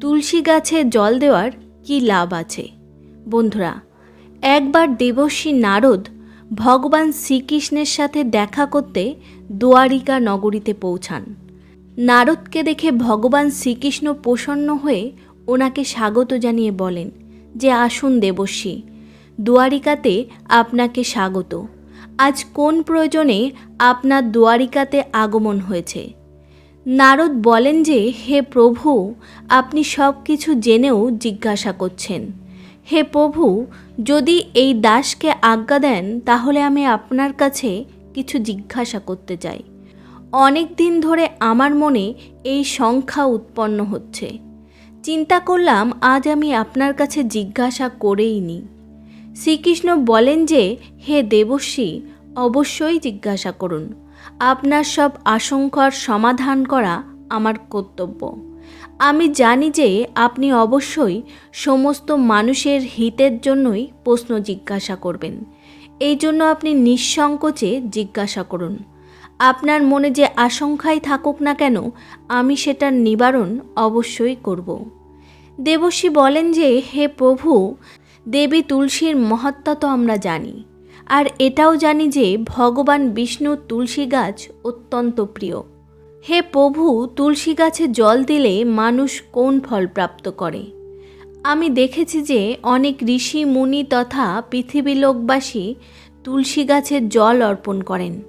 তুলসী গাছে জল দেওয়ার কি লাভ আছে? বন্ধুরা, একবার দেবশ্রী নারদ ভগবান শ্রীকৃষ্ণের সাথে দেখা করতে দুয়ারিকা নগরীতে পৌঁছান। নারদকে দেখে ভগবান শ্রীকৃষ্ণ প্রসন্ন হয়ে ওনাকে স্বাগত জানিয়ে বলেন যে, আসুন দেবশ্রী দুয়ারিকাতে আপনাকে স্বাগত। আজ কোন প্রয়োজনে আপনার দুয়ারিকাতে আগমন হয়েছে? নারদ বলেন যে, হে প্রভু, আপনি সব কিছু জেনেও জিজ্ঞাসা করছেন। হে প্রভু, যদি এই দাসকে আজ্ঞা দেন, তাহলে আমি আপনার কাছে কিছু জিজ্ঞাসা করতে চাই। অনেক দিন ধরে আমার মনে এই সংখ্যা উৎপন্ন হচ্ছে। চিন্তা করলাম, আজ আমি আপনার কাছে জিজ্ঞাসা করেই নিই শ্রীকৃষ্ণ বলেন যে, হে দেবশ্রী, অবশ্যই জিজ্ঞাসা করুন। আপনার সব আশঙ্কার সমাধান করা আমার কর্তব্য। আমি জানি যে আপনি অবশ্যই সমস্ত মানুষের হিতের জন্যই প্রশ্ন জিজ্ঞাসা করবেন। এই জন্য আপনি নিঃসংকোচে জিজ্ঞাসা করুন। আপনার মনে যে আশঙ্কাই থাকুক না কেন, আমি সেটার নিবারণ অবশ্যই করব। দেবশ্রী বলেন যে, হে প্রভু, দেবী তুলসীর মহাত্মা তো আমরা জানি। আর এটাও জানি যে ভগবান বিষ্ণু তুলসী গাছ অত্যন্ত প্রিয়। হে প্রভু, তুলসী গাছে জল দিলে মানুষ কোন ফল প্রাপ্ত করে? আমি দেখেছি যে অনেক ঋষি, মুনি তথা পৃথিবী লোকবাসী তুলসী গাছের জল অর্পণ করেন।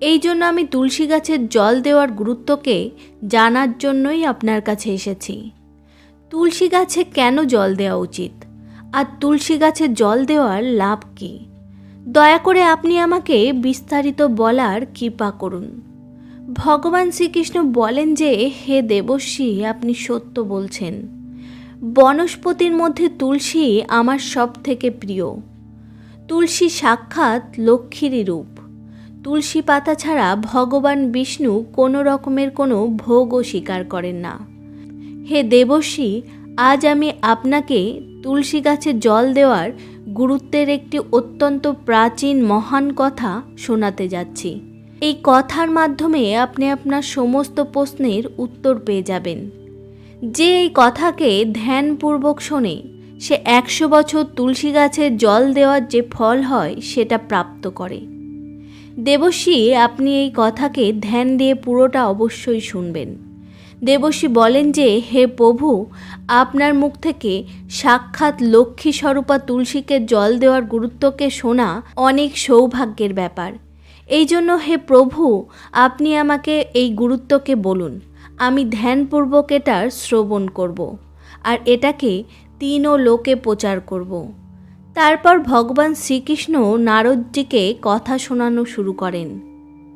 এই জন্য আমি তুলসী গাছের জল দেওয়ার গুরুত্বকে জানার জন্যই আপনার কাছে এসেছি। তুলসী গাছে কেন জল দেওয়া উচিত? আর তুলসী গাছে জল দেওয়ার লাভ কী? দয়া করে আপনি আমাকে বিস্তারিত বলার কৃপা করুন। ভগবান শ্রীকৃষ্ণ বলেন যে, হে দেবশ্রী, আপনি সত্য বলছেন। বনস্পতির মধ্যে তুলসী আমার সব থেকে প্রিয়। তুলসী সাক্ষাৎ লক্ষ্মীরই রূপ। তুলসী পাতা ছাড়া ভগবান বিষ্ণু কোনো রকমের কোনো ভোগও স্বীকার করেন না। হে দেবশ্রী, আজ আমি আপনাকে তুলসী গাছে জল দেওয়ার গুরুত্বের একটি অত্যন্ত প্রাচীন মহান কথা শোনাতে যাচ্ছি। এই কথার মাধ্যমে আপনি আপনার সমস্ত প্রশ্নের উত্তর পেয়ে যাবেন। যে এই কথাকে ধ্যানপূর্বক শোনে, সে একশো বছর তুলসী গাছে জল দেওয়ার যে ফল হয়, সেটা প্রাপ্ত করে। দেবশ্রী, আপনি এই কথাকে ধ্যান দিয়ে পুরোটা অবশ্যই শুনবেন। দেবশ্রী বলেন যে, হে প্রভু, আপনার মুখ থেকে সাক্ষাৎ লক্ষ্মী স্বরূপা তুলসীকে জল দেওয়ার গুরুত্বকে শোনা অনেক সৌভাগ্যের ব্যাপার। এই জন্য হে প্রভু, আপনি আমাকে এই গুরুত্বকে বলুন। আমি ধ্যানপূর্বক এটার শ্রবণ করব আর এটাকে তিনও লোকে প্রচার করব। তারপর ভগবান শ্রীকৃষ্ণ নারদজিকে কথা শোনানো শুরু করেন।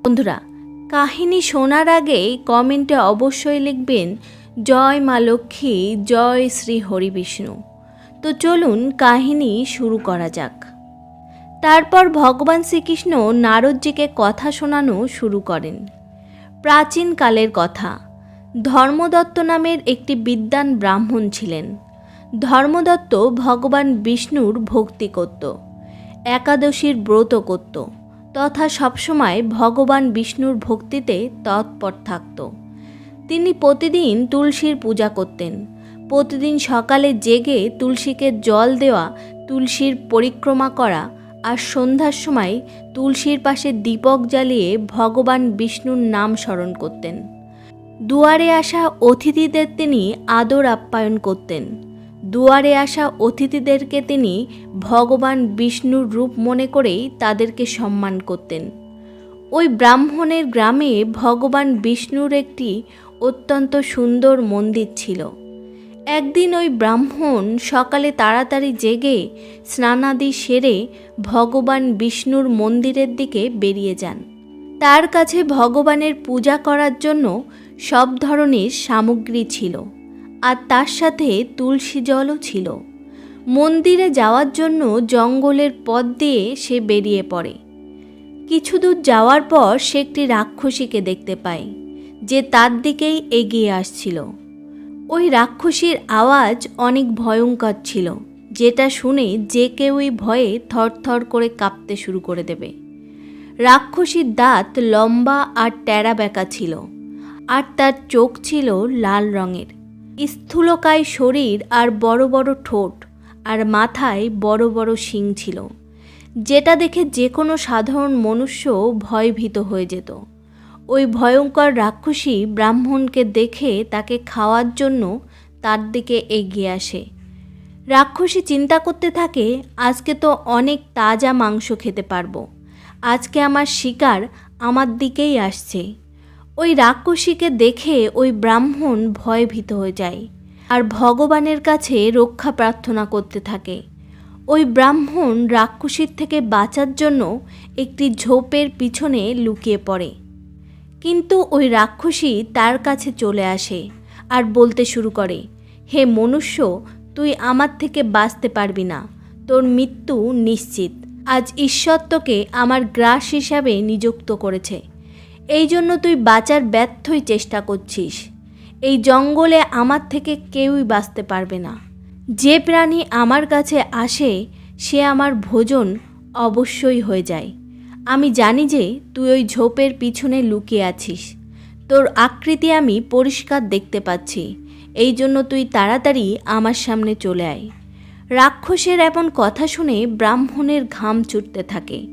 বন্ধুরা কাহিনী শোনার আগে কমেন্টে অবশ্যই লিখবেন, জয় মা লক্ষ্মী, জয় শ্রী হরিবিষ্ণু তো চলুন কাহিনী শুরু করা যাক। তারপর ভগবান শ্রীকৃষ্ণ নারদজিকে কথা শোনানো শুরু করেন। প্রাচীনকালের কথা, ধর্মদত্ত নামের একটি বিদ্বান ব্রাহ্মণ ছিলেন। ধর্মদত্ত ভগবান বিষ্ণুর ভক্তি করত, একাদশীর ব্রত করত। তথা সবসময় ভগবান বিষ্ণুর ভক্তিতে তৎপর থাকত। তিনি প্রতিদিন তুলসীর পূজা করতেন। প্রতিদিন সকালে জেগে তুলসীকে জল দেওয়া, তুলসীর পরিক্রমা করা আর সন্ধ্যার সময় তুলসীর পাশে দীপক জ্বালিয়ে ভগবান বিষ্ণুর নাম স্মরণ করতেন। দুয়ারে আসা অতিথিদের তিনি আদর আপ্যায়ন করতেন। দুয়ারে আসা অতিথিদেরকে তিনি ভগবান বিষ্ণুর রূপ মনে করেই তাদেরকে সম্মান করতেন। ওই ব্রাহ্মণের গ্রামে ভগবান বিষ্ণুর একটি অত্যন্ত সুন্দর মন্দির ছিল। একদিন ওই ব্রাহ্মণ সকালে তাড়াতাড়ি জেগে স্নানাদি সেরে ভগবান বিষ্ণুর মন্দিরের দিকে বেরিয়ে যান। তার কাছে ভগবানের পূজা করার জন্য সব ধরনের সামগ্রী ছিল। আর তার সাথে তুলসী জলও ছিল। মন্দিরে যাওয়ার জন্য জঙ্গলের পথ দিয়ে সে বেরিয়ে পড়ে। কিছু দূর যাওয়ার পর সে একটি রাক্ষসীকে দেখতে পায়, যে তার দিকেই এগিয়ে আসছিল। ওই রাক্ষসীর আওয়াজ অনেক ভয়ঙ্কর ছিল, যেটা শুনে যে কেউই ভয়ে থরথর করে কাঁপতে শুরু করে দেবে। রাক্ষসীর দাঁত লম্বা আর ট্যাড়া বেঁকা ছিল, আর তার চোখ ছিল লাল রঙের। স্থূলকায় শরীর আর বড় বড় ঠোঁট, আর মাথায় বড় বড় শিং ছিল। যেটা দেখে যে কোনো সাধারণ মনুষ্য ভয়ভীত হয়ে যেত। ওই ভয়ঙ্কর রাক্ষসী ব্রাহ্মণকে দেখে তাকে খাওয়ার জন্য তার দিকে এগিয়ে আসে। রাক্ষসী চিন্তা করতে থাকে, আজকে তো অনেক তাজা মাংস খেতে পারব। আজকে আমার শিকার আমার দিকেই আসছে। ওই রাক্ষসীকে দেখে ওই ব্রাহ্মণ ভয়ভীত হয়ে যায় আর ভগবানের কাছে রক্ষা প্রার্থনা করতে থাকে। ওই ব্রাহ্মণ রাক্ষসীর থেকে বাঁচার জন্য একটি ঝোপের পিছনে লুকিয়ে পড়ে। কিন্তু ওই রাক্ষসী তার কাছে চলে আসে আর বলতে শুরু করে, হে মনুষ্য, তুই আমার থেকে বাঁচতে পারবি না। তোর মৃত্যু নিশ্চিত। আজ ঈশ্বর তোকে আমার গ্রাস হিসাবে নিযুক্ত করেছে। এই জন্য তুই বাঁচার ব্যর্থই চেষ্টা করছিস। এই জঙ্গলে আমার থেকে কেউই বাঁচতে পারবে না। যে প্রাণী আমার কাছে আসে, সে আমার ভোজন অবশ্যই হয়ে যায়। আমি জানি যে তুই ওই ঝোপের পিছনে লুকিয়ে আছিস। তোর আকৃতি আমি পরিষ্কার দেখতে পাচ্ছি। এই জন্য তুই তাড়াতাড়ি আমার সামনে চলে আয়। রাক্ষসের এমন কথা শুনে ব্রাহ্মণের ঘাম ছুটতে থাকে।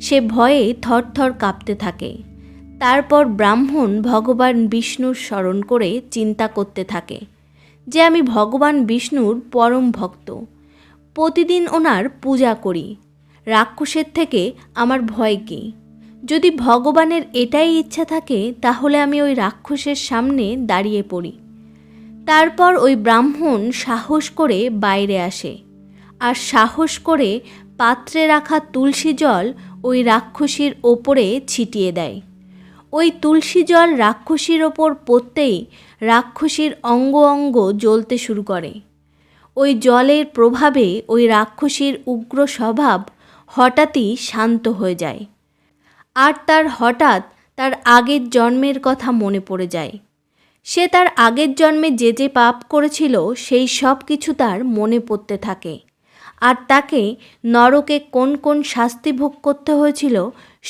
সে ভয়ে থরথর কাঁপতে থাকে। তারপর ব্রাহ্মণ ভগবান বিষ্ণুর স্মরণ করে চিন্তা করতে থাকে যে আমি ভগবান বিষ্ণুর পরম ভক্ত। প্রতিদিন ওনার পূজা করি। রাক্ষসের থেকে আমার ভয় কী? যদি ভগবানের এটাই ইচ্ছা থাকে, তাহলে আমি ওই রাক্ষসের সামনে দাঁড়িয়ে পড়ি। তারপর ওই ব্রাহ্মণ সাহস করে বাইরে আসে। আর সাহস করে পাত্রে রাখা তুলসী জল ওই রাক্ষসীর ওপরে ছিটিয়ে দেয়। ওই তুলসী জল রাক্ষসীর ওপর পড়তেই রাক্ষসীর অঙ্গ অঙ্গ জ্বলতে শুরু করে। ওই জলের প্রভাবে ওই রাক্ষসীর উগ্র স্বভাব হঠাৎই শান্ত হয়ে যায়। আর তার হঠাৎ তার আগের জন্মের কথা মনে পড়ে যায়। সে তার আগের জন্মে যে যে পাপ করেছিল, সেই সব কিছু তার মনে পড়তে থাকে। আর তাকে নরকে কোন কোন শাস্তি ভোগ করতে হয়েছিল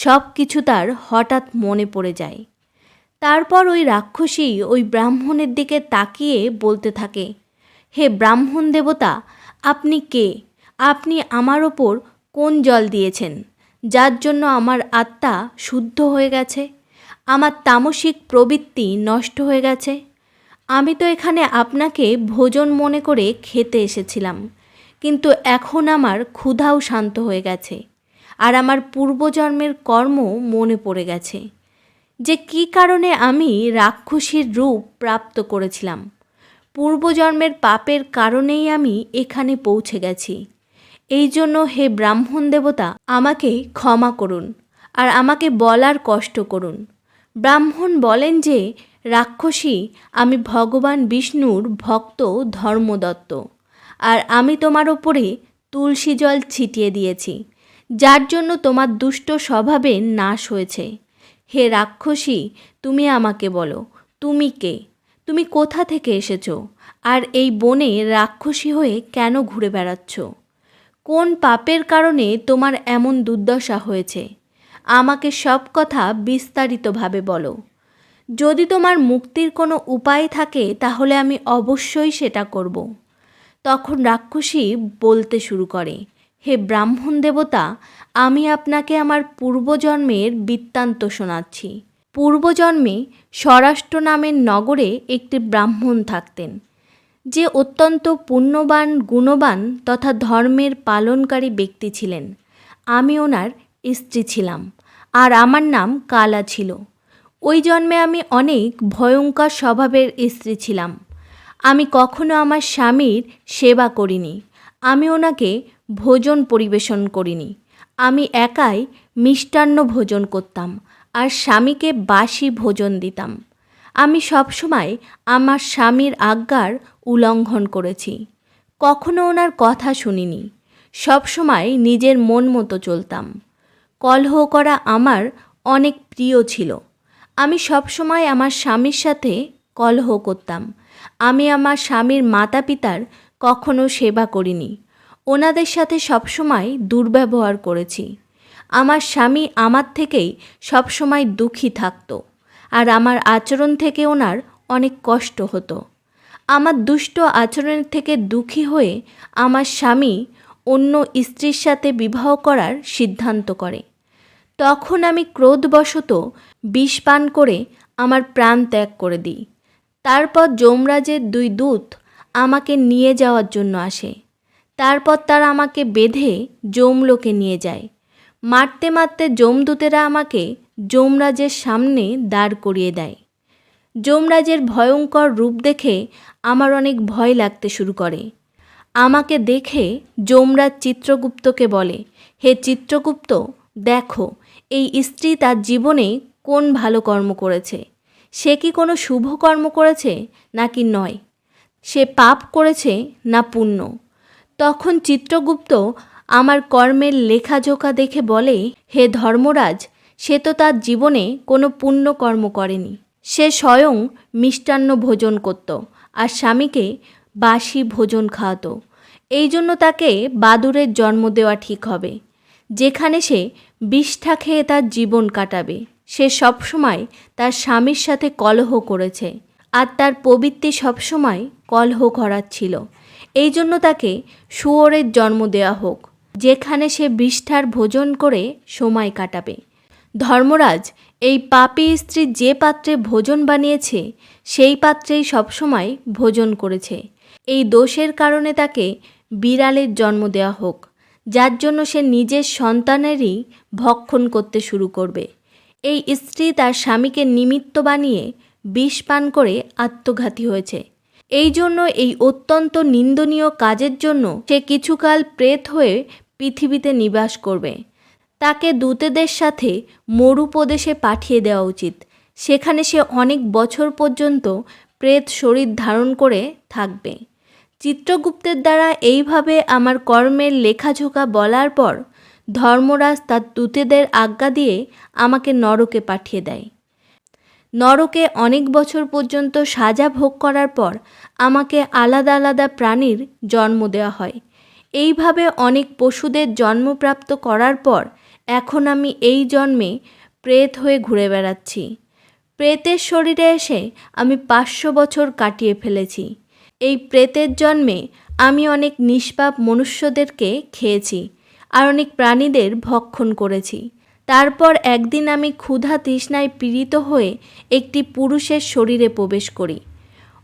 সব কিছু তার হঠাৎ মনে পড়ে যায়। তারপর ওই রাক্ষসী ওই ব্রাহ্মণের দিকে তাকিয়ে বলতে থাকে, হে ব্রাহ্মণ দেবতা, আপনি কে? আপনি আমার ওপর কোন জল দিয়েছেন? যার জন্য আমার আত্মা শুদ্ধ হয়ে গেছে? আমার তামসিক প্রবৃত্তি নষ্ট হয়ে গেছে? আমি তো এখানে আপনাকে ভোজন মনে করে খেতে এসেছিলাম, কিন্তু এখন আমার ক্ষুধাও শান্ত হয়ে গেছে। আর আমার পূর্বজন্মের কর্ম মনে পড়ে গেছে যে কী কারণে আমি রাক্ষসীর রূপ প্রাপ্ত করেছিলাম। পূর্বজন্মের পাপের কারণেই আমি এখানে পৌঁছে গেছি। এই জন্য হে ব্রাহ্মণ দেবতা, আমাকে ক্ষমা করুন আর আমাকে বলার কষ্ট করুন। ব্রাহ্মণ বলেন যে, রাক্ষসী, আমি ভগবান বিষ্ণুর ভক্ত ধর্মদত্ত আর আমি তোমার ওপরে তুলসী জল ছিটিয়ে দিয়েছি। যার জন্য তোমার দুষ্ট স্বভাবে নাশ হয়েছে। হে রাক্ষসী, তুমি আমাকে বলো, তুমি কে? তুমি কোথা থেকে এসেছ? আর এই বনে রাক্ষসী হয়ে কেন ঘুরে বেড়াচ্ছ? কোন পাপের কারণে তোমার এমন দুর্দশা হয়েছে? আমাকে সব কথা বিস্তারিতভাবে বলো। যদি তোমার মুক্তির কোনো উপায় থাকে, তাহলে আমি অবশ্যই সেটা করব। তখন রাক্ষসী বলতে শুরু করে হে ব্রাহ্মণ দেবতা, আমি আপনাকে আমার পূর্বজন্মের বৃত্তান্ত শোনাচ্ছি। পূর্বজন্মে স্বরাষ্ট্র নামের নগরে একটি ব্রাহ্মণ থাকতেন, যে অত্যন্ত পুণ্যবান, গুণবান তথা ধর্মের পালনকারী ব্যক্তি ছিলেন। আমি ওনার স্ত্রী ছিলাম, আর আমার নাম কালা ছিল। ওই জন্মে আমি অনেক ভয়ঙ্কর স্বভাবের স্ত্রী ছিলাম। আমি কখনো আমার স্বামীর সেবা করিনি। আমি ওনাকে ভোজন পরিবেশন করিনি। আমি একাই মিষ্টান্ন ভোজন করতাম আর স্বামীকে বাসি ভোজন দিতাম। আমি সবসময় আমার স্বামীর আজ্ঞার উল্লঙ্ঘন করেছি। কখনো ওনার কথা শুনিনি। সবসময় নিজের মন মতো চলতাম। কলহ করা আমার অনেক প্রিয় ছিল। আমি সবসময় আমার স্বামীর সাথে কলহ করতাম। আমি আমার স্বামীর মাতা পিতার কখনো সেবা করিনি। ওনাদের সাথে সবসময় দুর্ব্যবহার করেছি। আমার স্বামী আমার থেকেই সবসময় দুঃখী থাকতো আর আমার আচরণ থেকে ওনার অনেক কষ্ট হতো। আমার দুষ্ট আচরণের থেকে দুঃখী হয়ে আমার স্বামী অন্য স্ত্রীর সাথে বিবাহ করার সিদ্ধান্ত করে। তখন আমি ক্রোধবশত বিষ পান করে আমার প্রাণ ত্যাগ করে দিই। তারপর যমরাজের দুই দূত আমাকে নিয়ে যাওয়ার জন্য আসে। তারপর তারা আমাকে বেঁধে যমলোকে নিয়ে যায়। মারতে মারতে যমদূতেরা আমাকে যমরাজের সামনে দাঁড় করিয়ে দেয়। যমরাজের ভয়ঙ্কর রূপ দেখে আমার অনেক ভয় লাগতে শুরু করে। আমাকে দেখে যমরাজ চিত্রগুপ্তকে বলে, হে চিত্রগুপ্ত, দেখো, এই স্ত্রী তার জীবনে কোন ভালো কর্ম করেছে? সে কি কোনো শুভ কর্ম করেছে নাকি নয়? সে পাপ করেছে না পুণ্য? তখন চিত্রগুপ্ত আমার কর্মের লেখাজোখা দেখে বলে, হে ধর্মরাজ, সে তো তার জীবনে কোনো পুণ্য কর্ম করেনি। সে স্বয়ং মিষ্টান্ন ভোজন করত আর স্বামীকে বাসি ভোজন খাওয়াতো। এই জন্য তাকে বাদুরের জন্ম দেওয়া ঠিক হবে। যেখানে সে বিষ্ঠা খেয়ে তার জীবন কাটাবে। সে সবসময় তার স্বামীর সাথে কলহ করেছে আর তার প্রবৃত্তি সবসময় কলহ করাচ্ছিল এই জন্য তাকে শুয়োরের জন্ম দেওয়া হোক, যেখানে সে বিষ্ঠার ভোজন করে সময় কাটাবে। ধর্মরাজ এই পাপী স্ত্রী যে পাত্রে ভোজন বানিয়েছে, সেই পাত্রেই সবসময় ভোজন করেছে। এই দোষের কারণে তাকে বিড়ালের জন্ম দেওয়া হোক, যার জন্য সে নিজের সন্তানেরই ভক্ষণ করতে শুরু করবে। এই স্ত্রী তার স্বামীকে নিমিত্ত বানিয়ে বিষ পান করে আত্মঘাতী হয়েছে। এই জন্য এই অত্যন্ত নিন্দনীয় কাজের জন্য সে কিছুকাল প্রেত হয়ে পৃথিবীতে নিবাস করবে। তাকে দূতেদের সাথে মরুপ্রদেশে পাঠিয়ে দেওয়া উচিত। সেখানে সে অনেক বছর পর্যন্ত প্রেত শরীর ধারণ করে থাকবে। চিত্রগুপ্তের দ্বারা এইভাবে আমার কর্মের লেখাঝোকা বলার পর ধর্মরাজ তার দূতেদের আজ্ঞা দিয়ে আমাকে নরকে পাঠিয়ে দেয়। নরকে অনেক বছর পর্যন্ত সাজা ভোগ করার পর আমাকে আলাদা আলাদা প্রাণীর জন্ম দেওয়া হয়। এইভাবে অনেক পশুদের জন্মপ্রাপ্ত করার পর এখন আমি এই জন্মে প্রেত হয়ে ঘুরে বেড়াচ্ছি। প্রেতের শরীরে এসে আমি পাঁচশো বছর কাটিয়ে ফেলেছি। এই প্রেতের জন্মে আমি অনেক নিষ্পাপ মনুষ্যদেরকে খেয়েছি আর অনেক প্রাণীদের ভক্ষণ করেছি। তারপর একদিন আমি ক্ষুধা তৃষ্ণায় পীড়িত হয়ে একটি পুরুষের শরীরে প্রবেশ করি।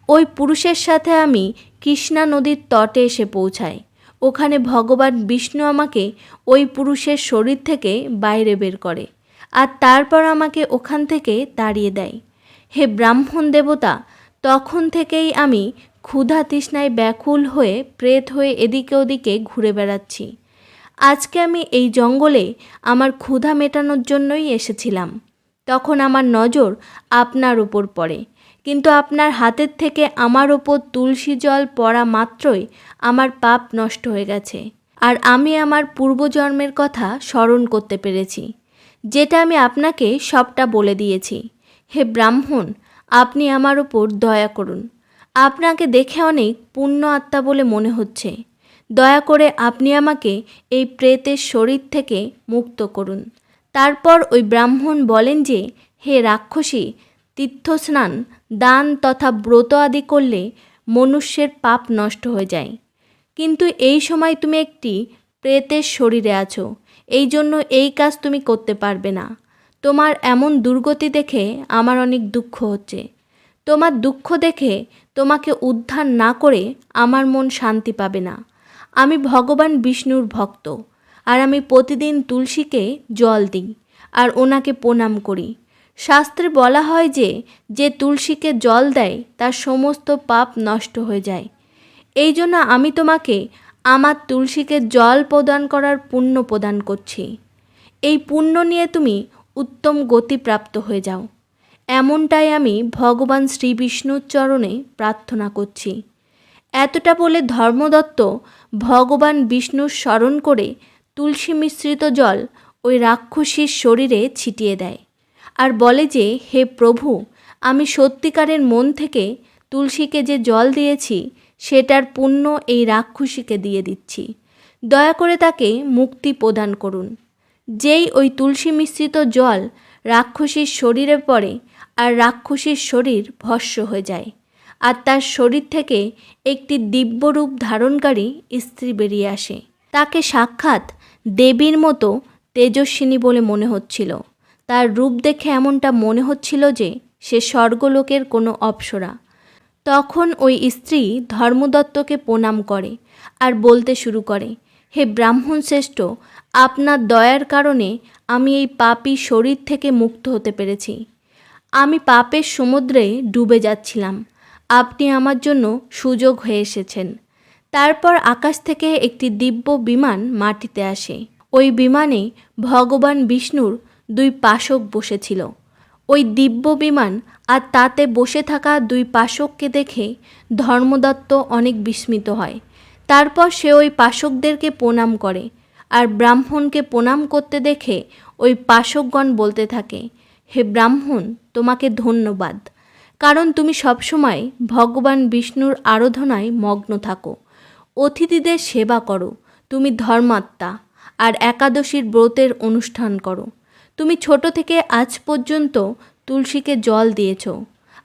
ওই পুরুষের সাথে আমি কৃষ্ণা নদীর তটে এসে পৌঁছাই। ওখানে ভগবান বিষ্ণু আমাকে ওই পুরুষের শরীর থেকে বাইরে বের করে আর তারপর আমাকে ওখান থেকে তাড়িয়ে দেয়। হে ব্রাহ্মণ দেবতা, তখন থেকেই আমি ক্ষুধা তৃষ্ণায় ব্যাকুল হয়ে, প্রেত হয়ে এদিকে ওদিকে ঘুরে বেড়াচ্ছি। আজকে আমি এই জঙ্গলে আমার ক্ষুধা মেটানোর জন্যই এসেছিলাম। তখন আমার নজর আপনার ওপর পড়ে, কিন্তু আপনার হাতের থেকে আমার ওপর তুলসী জল পড়া মাত্রই আমার পাপ নষ্ট হয়ে গেছে। আর আমি আমার পূর্বজন্মের কথা স্মরণ করতে পেরেছি, যেটা আমি আপনাকে সবটা বলে দিয়েছি। হে ব্রাহ্মণ, আপনি আমার ওপর দয়া করুন। আপনাকে দেখে অনেক পুণ্য আত্মা বলে মনে হচ্ছে। দয়া করে আপনি আমাকে এই প্রেতের শরীর থেকে মুক্ত করুন। তারপর ওই ব্রাহ্মণ বলেন যে, হে রাক্ষসী, তীর্থস্নান, দান তথা ব্রত আদি করলে মনুষ্যের পাপ নষ্ট হয়ে যায়। কিন্তু এই সময় তুমি একটি প্রেতের শরীরে আছো, এই জন্য এই কাজ তুমি করতে পারবে না। তোমার এমন দুর্গতি দেখে আমার অনেক দুঃখ হচ্ছে। তোমার দুঃখ দেখে তোমাকে উদ্ধার না করে আমার মন শান্তি পাবে না। আমি ভগবান বিষ্ণুর ভক্ত, আর আমি প্রতিদিন তুলসীকে জল দিই, আর ওনাকে প্রণাম করি। শাস্ত্রে বলা হয় যে যে তুলসীকে জল দেয়, তার সমস্ত পাপ নষ্ট হয়ে যায়। এই জন্য আমি তোমাকে আমার তুলসীকে জল প্রদান করার পুণ্য প্রদান করছি। এই পুণ্য নিয়ে তুমি উত্তম গতি প্রাপ্ত হয়ে যাও। এমনটাই আমি ভগবান শ্রী বিষ্ণুর চরণে প্রার্থনা করছি। এতটা বলে ধর্মদত্ত ভগবান বিষ্ণুর স্মরণ করে তুলসী মিশ্রিত জল ওই রাক্ষসীর শরীরে ছিটিয়ে দেয় আর বলে যে, হে প্রভু, আমি সত্যিকারের মন থেকে তুলসীকে যে জল দিয়েছি, সেটার পুণ্য এই রাক্ষসীকে দিয়ে দিচ্ছি। দয়া করে তাকে মুক্তি প্রদান করুন। যেই ওই তুলসী মিশ্রিত জল রাক্ষসীর শরীরে পড়ে আর রাক্ষসীর শরীর ভস্য হয়ে যায়। আর তার শরীর থেকে একটি দিব্যরূপ ধারণকারী স্ত্রী বেরিয়ে আসে। তাকে সাক্ষাৎ দেবীর মতো তেজস্বিনী বলে মনে হচ্ছিল। তার রূপ দেখে এমনটা মনে হচ্ছিল যে সে স্বর্গলোকের কোনো অপ্সরা। তখন ওই স্ত্রী ধর্মদত্তকে প্রণাম করে আর বলতে শুরু করে, হে ব্রাহ্মণ শ্রেষ্ঠ আপনার দয়ার কারণে আমি এই পাপী শরীর থেকে মুক্ত হতে পেরেছি। আমি পাপের সমুদ্রে ডুবে যাচ্ছিলাম। আপনি আমার জন্য সুযোগ হয়ে এসেছেন। তারপর আকাশ থেকে একটি দিব্য বিমান মাটিতে আসে। ওই বিমানে ভগবান বিষ্ণুর দুই পাশক বসেছিল। ওই দিব্য বিমান আর তাতে বসে থাকা দুই পাশককে দেখে ধর্মদত্ত অনেক বিস্মিত হয়। তারপর সে ওই পাশকদেরকে প্রণাম করে আর ব্রাহ্মণকে প্রণাম করতে দেখে ওই পাশকগণ বলতে থাকে, হে ব্রাহ্মণ, তোমাকে ধন্যবাদ। কারণ তুমি সবসময় ভগবান বিষ্ণুর আরাধনায় মগ্ন থাকো। অতিথিদের সেবা করো। তুমি ধর্মাত্মা আর একাদশীর ব্রতের অনুষ্ঠান করো। তুমি ছোট থেকে আজ পর্যন্ত তুলসীকে জল দিয়েছ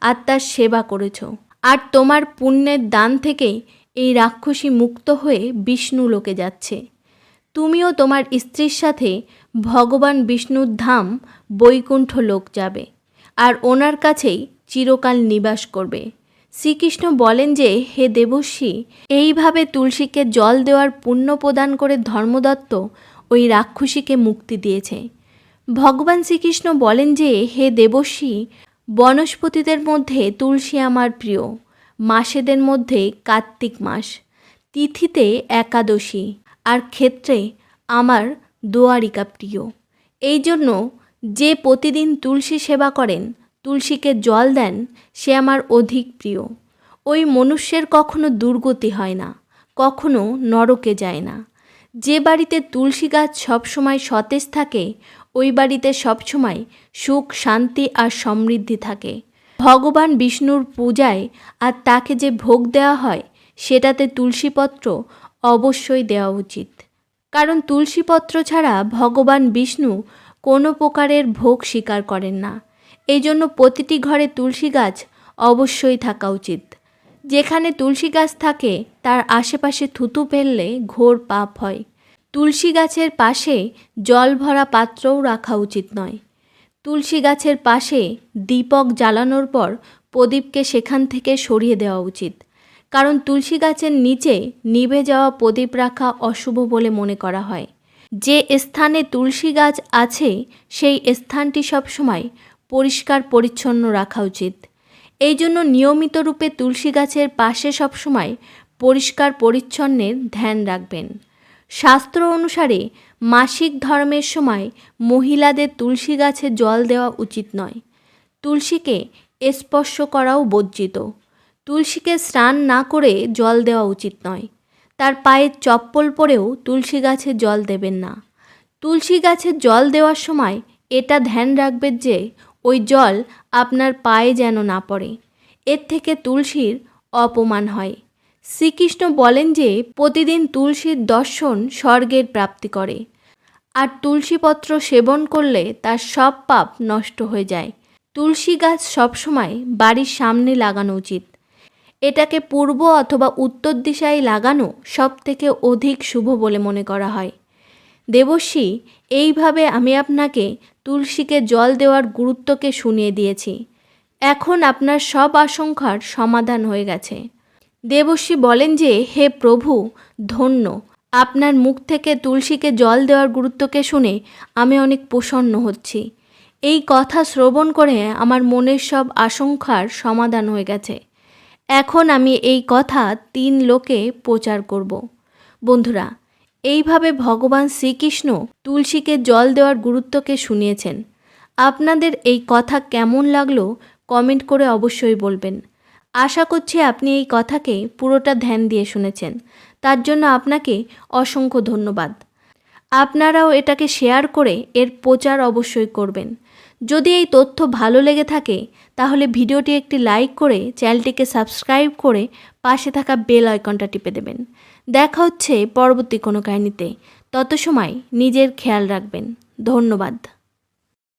আর তার সেবা করেছ। আর তোমার পুণ্যের দান থেকেই এই রাক্ষসী মুক্ত হয়ে বিষ্ণু লোকে যাচ্ছে। তুমিও তোমার স্ত্রীর সাথে ভগবান বিষ্ণুর ধাম বৈকুণ্ঠ লোক যাবে। আর ওনার কাছেই চিরকাল নিবাস করবে। শ্রীকৃষ্ণ বলেন যে, হে দেবশ্রী এইভাবে তুলসীকে জল দেওয়ার পুণ্য প্রদান করে ধর্মদত্ত ওই রাক্ষসীকে মুক্তি দিয়েছে। ভগবান শ্রীকৃষ্ণ বলেন যে, হে দেবশ্রী বনস্পতিদের মধ্যে তুলসী আমার প্রিয়, মাসেদের মধ্যে কার্তিক মাস, তিথিতে একাদশী, আর ক্ষেত্রে আমার দোয়ারিকা প্রিয়। এই জন্য যে প্রতিদিন তুলসী সেবা করেন তুলসীকে জল দেন, সে আমার অধিক প্রিয়। ওই মনুষ্যের কখনো দুর্গতি হয় না, কখনো নরকে যায় না। যে বাড়িতে তুলসী গাছ সবসময় সতেজ থাকে, ওই বাড়িতে সবসময় সুখ, শান্তি আর সমৃদ্ধি থাকে। ভগবান বিষ্ণুর পূজায় আর তাকে যে ভোগ দেওয়া হয়, সেটাতে তুলসীপত্র অবশ্যই দেওয়া উচিত। কারণ তুলসীপত্র ছাড়া ভগবান বিষ্ণু কোনো প্রকারের ভোগ স্বীকার করেন না। এই জন্য প্রতিটি ঘরে তুলসী গাছ অবশ্যই থাকা উচিত। যেখানে তুলসী গাছ থাকে, তার আশেপাশে থুতু ফেললে ঘোর পাপ হয়। তুলসী গাছের পাশে জল ভরা পাত্রও রাখা উচিত নয়। তুলসী গাছের পাশে দীপক জ্বালানোর পর প্রদীপকে সেখান থেকে সরিয়ে দেওয়া উচিত। কারণ তুলসী গাছের নিচে নিভে যাওয়া প্রদীপ রাখা অশুভ বলে মনে করা হয়। যে স্থানে তুলসী গাছ আছে, সেই স্থানটি সবসময় পরিষ্কার, পরিচ্ছন্ন রাখা উচিত। এই জন্য নিয়মিত রূপে তুলসী গাছের পাশে সবসময় পরিষ্কার, পরিচ্ছন্নের ধ্যান রাখবেন। শাস্ত্র অনুসারে মাসিক ধর্মের সময় মহিলাদের তুলসী গাছে জল দেওয়া উচিত নয়। তুলসীকে স্পর্শ করাও বর্জিত। তুলসীকে স্নান না করে জল দেওয়া উচিত নয়। তার পায়ের চপ্পল পরেও তুলসী গাছে জল দেবেন না। তুলসী গাছে জল দেওয়ার সময় এটা ধ্যান রাখবেন যে ওই জল আপনার পায়ে যেন না পড়ে। এর থেকে তুলসীর অপমান হয়। শ্রীকৃষ্ণ বলেন যে, প্রতিদিন তুলসীর দর্শন স্বর্গের প্রাপ্তি করে। আর তুলসীপত্র সেবন করলে তার সব পাপ নষ্ট হয়ে যায়। তুলসী গাছ সবসময় বাড়ির সামনে লাগানো উচিত। এটাকে পূর্ব অথবা উত্তর দিশায় লাগানো সব থেকে অধিক শুভ বলে মনে করা হয়। দেবশ্রী, এইভাবে আমি আপনাকে তুলসীকে জল দেওয়ার গুরুত্বকে শুনিয়ে দিয়েছি। এখন আপনার সব আশঙ্কার সমাধান হয়ে গেছে। দেবশ্রী বলেন যে, হে প্রভু, ধন্য। আপনার মুখ থেকে তুলসীকে জল দেওয়ার গুরুত্বকে শুনে আমি অনেক প্রসন্ন হচ্ছি। এই কথা শ্রবণ করে আমার মনের সব আশঙ্কার সমাধান হয়ে গেছে। এখন আমি এই কথা তিন লোকে প্রচার করব। বন্ধুরা এইভাবে ভগবান শ্রীকৃষ্ণ তুলসীকে জল দেওয়ার গুরুত্বকে শুনিয়েছেন। আপনাদের এই কথা কেমন লাগল কমেন্ট করে অবশ্যই বলবেন। আশা করছি আপনি এই কথাকে পুরোটা ধ্যান দিয়ে শুনেছেন। তার জন্য আপনাকে অসংখ্য ধন্যবাদ। আপনারাও এটাকে শেয়ার করে এর প্রচার অবশ্যই করবেন। যদি এই তথ্য ভালো লেগে থাকে, তাহলে ভিডিওটি একটি লাইক করে চ্যানেলটিকে সাবস্ক্রাইব করে পাশে থাকা বেল আইকনটা টিপে দেবেন। দেখা হচ্ছে পরবর্তী কোনো কাহিনীতে। তত সময় নিজের খেয়াল রাখবেন। ধন্যবাদ।